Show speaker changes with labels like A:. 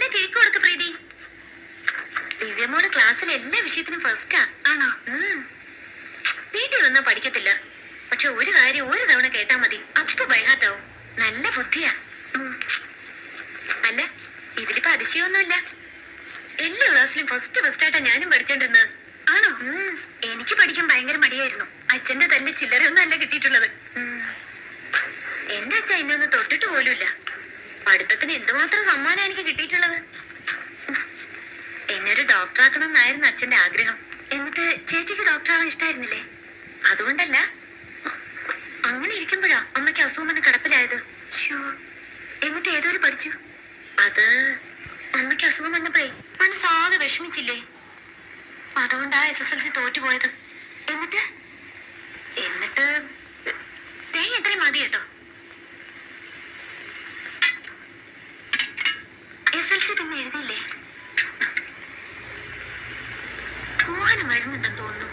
A: നല്ല കേക്ക് കൊടുക്ക് പ്രീതി? ദിവ്യമോൾ ക്ലാസ്സിൽ എല്ലാ വിഷയത്തിനും ഫസ്റ്റാ ആണോ? വീട്ടിൽ വന്നാ പഠിക്കത്തില്ല. പക്ഷെ ഒരു കാര്യം ഒരു തവണ കേട്ടാ മതി. അപ്പൊ ബൈഹാട്ടാവും നല്ല ബുദ്ധിയാ. അല്ല ഇതിലിപ്പോ അതിശയമൊന്നുമില്ല. എല്ലാ ക്ലാസ്സിലും ഫസ്റ്റ് ഫസ്റ്റ് ആയിട്ടാ ഞാനും പഠിച്ചോണ്ടിരുന്നത്. ആണോ? എനിക്ക് പഠിക്കാൻ ഭയങ്കര മടിയായിരുന്നു. അച്ഛന്റെ തന്നെ ചില്ലറയൊന്നും അല്ല കിട്ടിയിട്ടുള്ളത് എന്റെ അച്ഛൻ എന്നെ ഒന്ന് തൊട്ടിട്ട് പോലുമില്ല. പഠിത്തത്തിന് എന്തുമാത്രം സമ്മാനം എനിക്ക് കിട്ടിയിട്ടുള്ളത്? എന്നെ ഒരു ഡോക്ടറാക്കണം എന്നായിരുന്നു അച്ഛന്റെ ആഗ്രഹം. എന്നിട്ട് ചേച്ചിക്ക് ഡോക്ടറാവാൻ ഇഷ്ടായിരുന്നില്ലേ? അതുകൊണ്ടല്ല. അങ്ങനെ ഇരിക്കുമ്പോഴാ അമ്മയ്ക്ക് അസുഖം വന്ന് കിടപ്പിലായത്. എന്നിട്ട് എന്നിട്ട് ഒരു പഠിച്ചു. അത് അമ്മയ്ക്ക് അസുഖം വന്നപ്പോഴേ മനസ്സാകെ വിഷമിച്ചില്ലേ? അതുകൊണ്ടാ എസ് എസ് എൽ സി തോറ്റുപോയത്. എന്നിട്ട്? എന്നിട്ട് ദേ എത്രയും മതി കേട്ടോ എസ് എൽ സി പിന്നെ എഴുതിയില്ലേ മോഹനം മരുന്നുണ്ടെന്ന് തോന്നുന്നു.